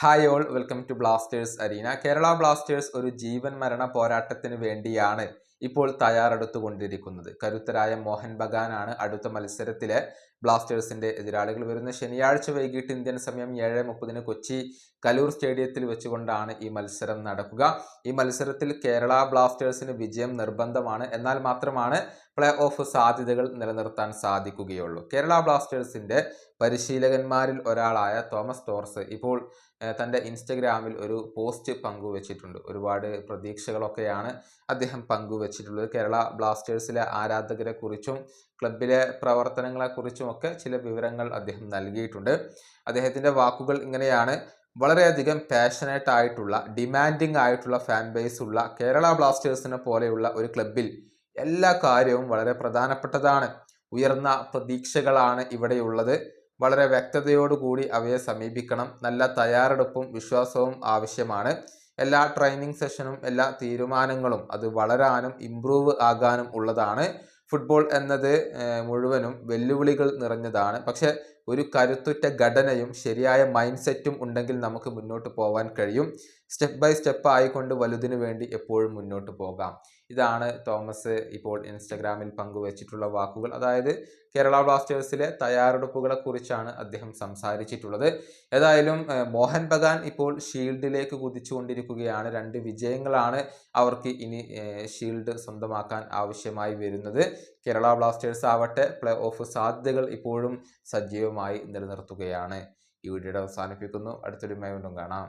Hi all welcome to Blasters arena Kerala Blasters ഒരു ജീവൻ മരണ പോരാട്ടത്തിന് വേണ്ടിയാണ് ഇപ്പോൾ തയ്യാറെടുത്തുകൊണ്ടിരിക്കുന്നത്. കരുത്തരായ മോഹൻ ബഗാനാണ് അടുത്ത മത്സരത്തിലെ ബ്ലാസ്റ്റേഴ്സിന്റെ എതിരാളികൾ വരുന്ന ശനിയാഴ്ച വൈകിട്ട് ഇന്ത്യൻ സമയം ഏഴ് മുപ്പതിന് കൊച്ചി കലൂർ സ്റ്റേഡിയത്തിൽ വെച്ചുകൊണ്ടാണ് ഈ മത്സരം നടക്കുക. ഈ മത്സരത്തിൽ കേരള ബ്ലാസ്റ്റേഴ്സിന് വിജയം നിർബന്ധമാണ്. എന്നാൽ മാത്രമാണ് പ്ലേ ഓഫ് സാധ്യതകൾ നിലനിർത്താൻ സാധിക്കുകയുള്ളൂ. കേരള ബ്ലാസ്റ്റേഴ്സിന്റെ പരിശീലകന്മാരിൽ ഒരാളായ തോമസ് ടോർസ് ഇപ്പോൾ തന്റെ ഇൻസ്റ്റഗ്രാമിൽ ഒരു പോസ്റ്റ് പങ്കുവച്ചിട്ടുണ്ട്. ഒരുപാട് പ്രതീക്ഷകളൊക്കെയാണ് അദ്ദേഹം പങ്കുവച്ചിട്ടുള്ളത്. കേരള ബ്ലാസ്റ്റേഴ്സിലെ ആരാധകരെ കുറിച്ചും ക്ലബിലെ പ്രവർത്തനങ്ങളെക്കുറിച്ചും ഒക്കെ ചില വിവരങ്ങൾ അദ്ദേഹം നൽകിയിട്ടുണ്ട്. അദ്ദേഹത്തിന്റെ വാക്കുകൾ ഇങ്ങനെയാണ്. വളരെയധികം പാഷനേറ്റ് ആയിട്ടുള്ള ഡിമാൻഡിങ് ആയിട്ടുള്ള ഫാൻ ബേസ് ഉള്ള കേരള ബ്ലാസ്റ്റേഴ്സിനെ പോലെയുള്ള ഒരു ക്ലബിൽ എല്ലാ കാര്യവും വളരെ പ്രധാനപ്പെട്ടതാണ്. ഉയർന്ന പ്രതീക്ഷകളാണ് ഇവിടെയുള്ളത്. വളരെ വ്യക്തതയോടുകൂടി അവയെ സമീപിക്കണം. നല്ല തയ്യാറെടുപ്പും വിശ്വാസവും ആവശ്യമാണ്. എല്ലാ ട്രെയിനിങ് സെഷനും എല്ലാ തീരുമാനങ്ങളും അത് വളരാനും ഇമ്പ്രൂവ് ആകാനും ഉള്ളതാണ്. ഫുട്ബോൾ എന്നത് മുഴുവനും വെല്ലുവിളികൾ നിറഞ്ഞതാണ്. പക്ഷെ ഒരു കരുത്തുറ്റ ഘടനയും ശരിയായ മൈൻഡ് സെറ്റും ഉണ്ടെങ്കിൽ നമുക്ക് മുന്നോട്ട് പോകാൻ കഴിയും. സ്റ്റെപ്പ് ബൈ സ്റ്റെപ്പ് ആയിക്കൊണ്ട് വലുതിനു വേണ്ടി എപ്പോഴും മുന്നോട്ട് പോകാം. ഇതാണ് തോമസ് ഇപ്പോൾ ഇൻസ്റ്റഗ്രാമിൽ പങ്കുവച്ചിട്ടുള്ള വാക്കുകൾ. അതായത് കേരള ബ്ലാസ്റ്റേഴ്സിലെ തയ്യാറെടുപ്പുകളെ കുറിച്ചാണ് അദ്ദേഹം സംസാരിച്ചിട്ടുള്ളത്. ഏതായാലും മോഹൻ ബഗാൻ ഇപ്പോൾ ഷീൽഡിലേക്ക് കുതിച്ചുകൊണ്ടിരിക്കുകയാണ്. രണ്ട് വിജയങ്ങളാണ് അവർക്ക് ഇനി ഷീൽഡ് സ്വന്തമാക്കാൻ ആവശ്യമായി വരുന്നത്. കേരള ബ്ലാസ്റ്റേഴ്സ് ആവട്ടെ പ്ലേ ഓഫ് സാധ്യതകൾ ഇപ്പോഴും സജീവമായി നിലനിർത്തുകയാണ്. ഈ വീഡിയോയുടെ അവസാനിപ്പിക്കുന്നു. അടുത്തൊരു വീണ്ടും കാണാം.